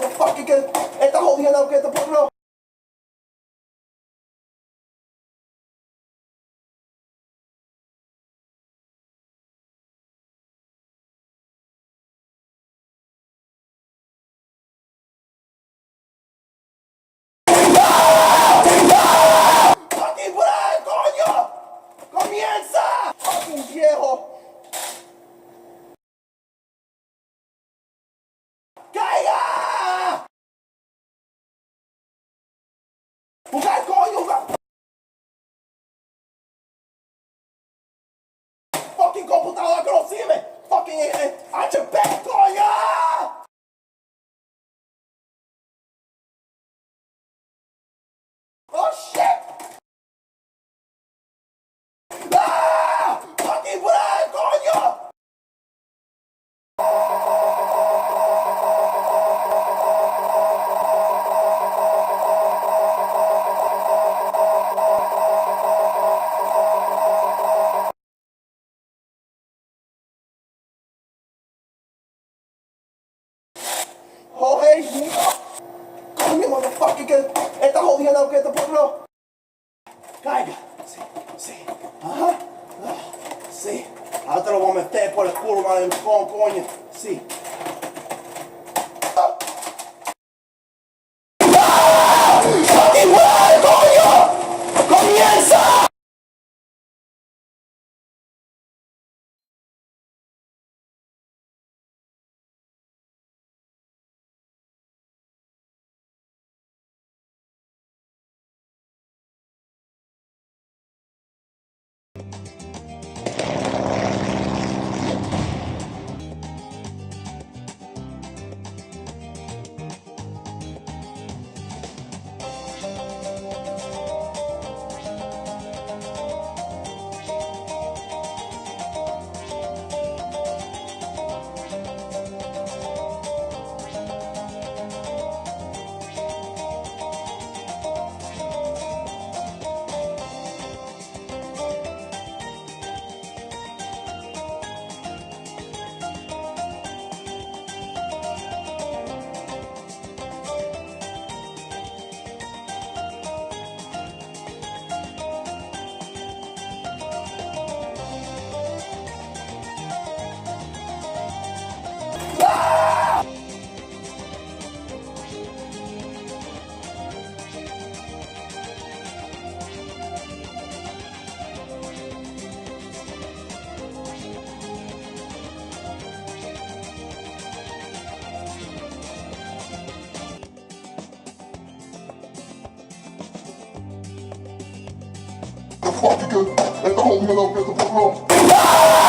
motherfucker, get, get the holy hand up, get the fuck up. Bukan kau juga. Fucking computer, I can't see me. Fucking, I just back on ya. Jorge, no. Coño, motherfucker, que esta jodida que te pongo. Caiga. Sí, sí. Ajá. Sí. Ahora te lo voy a meter por el culo, madre, con coño. Sí. Let the whole world get the fuck up.